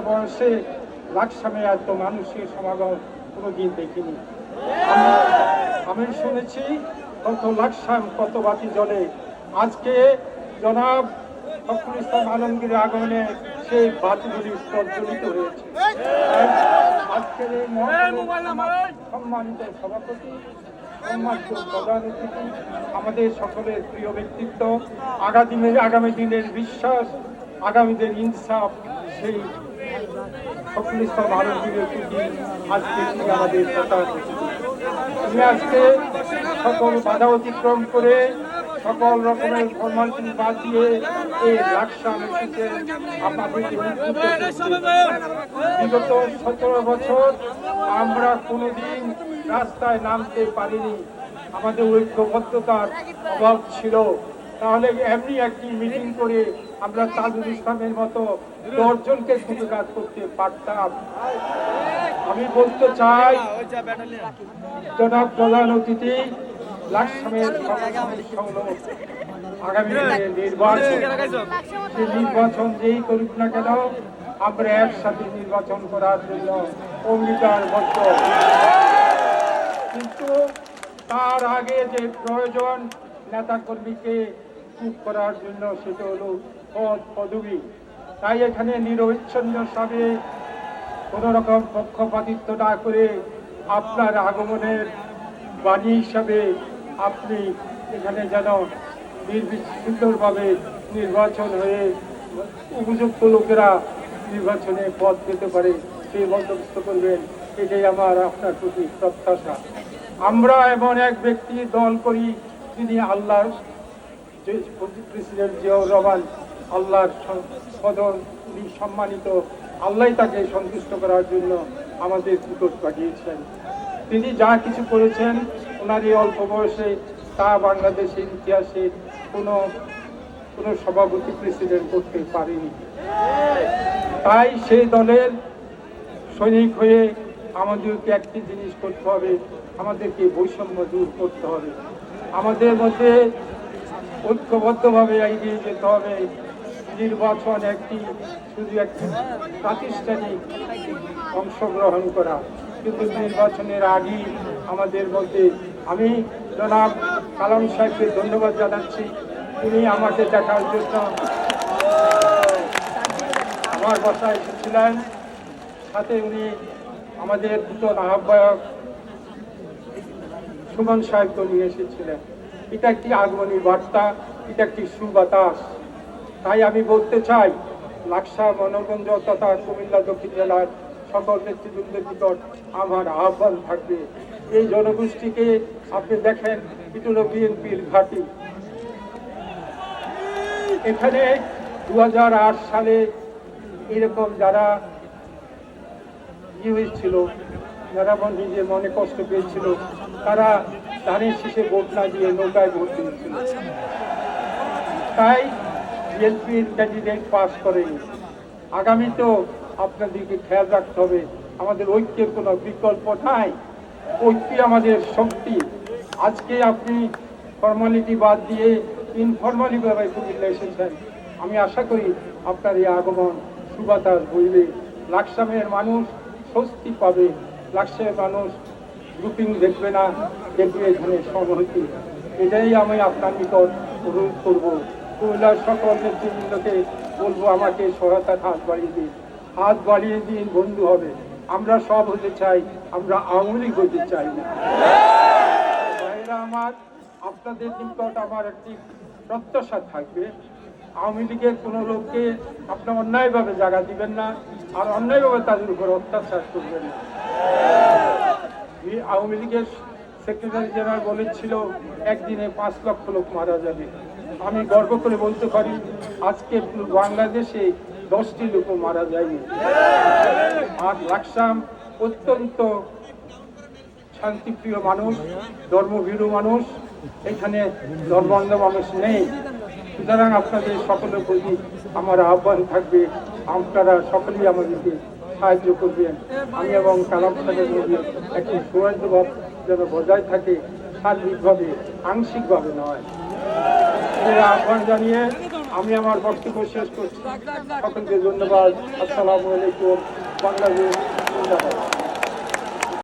বয়সে লাকসামে এত মানুষের সমাগম কোনোদিন দেখিনি। আমি- শুনেছি কত লাকসাম, কত বাতি জলে আজকে জনাব ফখরুল ইসলাম আলমগীর আগমনে সেই বাতিগুলি প্রজ্বলিত হয়েছে। আজকের এই সম্মানিত সভাপতি আমাদের সকলের প্রিয় ব্যক্তিত্ব, আগামী আগামী দিনের বিশ্বাস আগামীদের ইনসাফ, সেই আলমগীরের প্রতি আজকে আমাদের প্রচার আমি আজকে সকল বাধা অতিক্রম করে সকল রকমের ফরমালিটি বাদ দিয়ে এই লাকসাম এসেছে আপনাদেরকে বিগত সতেরো বছর আমরা কোনোদিন রাস্তায় নামতে পারিনি। আমাদের ঐক্যবদ্ধতার অভাব ছিল। তাহলে এমনি একটি মিটিং করে আমরা তাজুল ইসলামের মতো দশজনকে খুঁজে কাজ করতে পারতাম। আমি বলতে চাই, জনাব প্রধান অতিথি আগামী নির্বাচন। নির্বাচন যেই করুক না কেন, আমরা একসাথে নির্বাচন করার জন্য অঙ্গীকারবদ্ধ কিন্তু তার আগে যে প্রয়োজন, নেতাকর্মীকে চুপ করার জন্য সেটা হলো পদ পদবী। তাই এখানে নিরবিচ্ছিন্নভাবে কোনো রকম পক্ষপাতিত্ব না করে আপনার আগমনের বাণী হিসাবে আপনি এখানে যেন নির্বিচ্ছিন্নভাবে নির্বাচন হয়ে উপযুক্ত লোকেরা নির্বাচনে পদ পেতে পারে, সেই বন্দোবস্ত করবেন, এটাই আমার আপনার প্রতি প্রত্যাশা। আমরা এমন এক ব্যক্তি, দল করি তিনি আল্লাহর প্রেসিডেন্ট জিয়াউর রহমান আল্লাহর সদন সম্মানিত। আল্লাহ তাকে সন্তুষ্ট করার জন্য আমাদের নিকট পাঠিয়েছেন। তিনি যা কিছু করেছেন ওনার এই অল্প বয়সে তা বাংলাদেশের ইতিহাসে কোনো কোনো সভাপতি প্রেসিডেন্ট করতে পারেনি। তাই সেই দলের সৈনিক হয়ে আমাদেরকে একটি জিনিস করতে হবে, আমাদেরকে বৈষম্য দূর করতে হবে। আমাদের মধ্যে ঐক্যবদ্ধভাবে এগিয়ে যেতে হবে। নির্বাচন একটি, শুধু একটি প্রাতিষ্ঠানিক অংশগ্রহণ করা। কিন্তু নির্বাচনের আগেই আমাদের মধ্যে আমি জনাব কালাম সাহেবকে ধন্যবাদ জানাচ্ছি। তিনি আমাকে দেখার জন্য আমার বাসায় এসেছিলেন। সাথে উনি আমাদের দুজন আহ্বায়ক সুমন সাহেবকে নিয়ে এসেছিলেন। এটা একটি আগমনী বার্তা, এটা একটি সুবাতাস। তাই আমি বলতে চাই, লাকসা মনোগঞ্জ তথা কুমিল্লা দক্ষিণ জেলার সকল নেতৃবৃন্দের নিকট আমার আহ্বান থাকবে। এই জনগোষ্ঠীকে আপনি দেখেন এটা হলো বিএনপির ঘাঁটি। এখানে দু হাজার আট সালে এরকম যারা ই হয়েছিল, যারা নিজের মনে কষ্ট পেয়েছিল, তারা ধানের শীষে ভোট না দিয়ে নৌকায় ভোট দিয়েছিল। তাই বিএনপির ক্যান্ডিডেট পাস করেনি আগামীতেও আপনাদেরকে খেয়াল রাখতে হবে, আমাদের ঐক্যের কোনো বিকল্প নাই। ঐক্য আমাদের শক্তি। আজকে আপনি ফর্মালিটি বাদ দিয়ে ইনফর্মালি ভাবে কুমিল্লা এসেছেন। আমি আশা করি আপনার এই আগমন সুবাতাস বইবে লাকসামের মানুষ স্বস্তি পাবে। লাকসামের মানুষ গ্রুপিং দেখবে না, দেখবে এখানে সংহতি এটাই আমি আপনার নিকট অনুরোধ করব। কুমিল্লার সকল নেতৃবৃন্দকে বলব, আমাকে সহায়তার হাত বাড়িয়ে দিন। হাত বাড়িয়ে দিন, বন্ধু হবে। আমরা সব হতে চাই, আমরা আওয়ামী লীগ হতে চাই না। আমার, আপনাদের নিকট আমার একটি প্রত্যাশা থাকবে। আওয়ামী লীগের কোনো লোককে আপনি অন্যায়ভাবে জায়গা দিবেন না, আর অন্যায়ভাবে তাদের উপর অত্যাচার করবেন না। আওয়ামী লীগের সেক্রেটারি জেনারেল বলেছিল, একদিনে পাঁচ লক্ষ লোক মারা যাবে। আমি গর্ব করে বলতে পারি, আজকে বাংলাদেশে দশটি লোকও মারা যায়নি। আর লাকসাম অত্যন্ত শান্তিপ্রিয় মানুষ, ধর্মভীরু মানুষ, এখানে ধর্মান্ধ মানুষ নেই। সুতরাং আপনাদের সকলের প্রতি আমার আহ্বান থাকবে, আপনারা সকলেই আমাদেরকে সাহায্য করবেন। আমি এবং কালাম সাহেবের মধ্যে একটি সৌহার্দ্যভাব যেন বজায় থাকে, সার্বিকভাবে, আংশিকভাবে নয়। আহ্বান জানিয়ে আমি আমার বক্তব্য শেষ করছি। সকলকে ধন্যবাদ। আসসালামু আলাইকুম। বাংলাদেশ জিন্দাবাদ।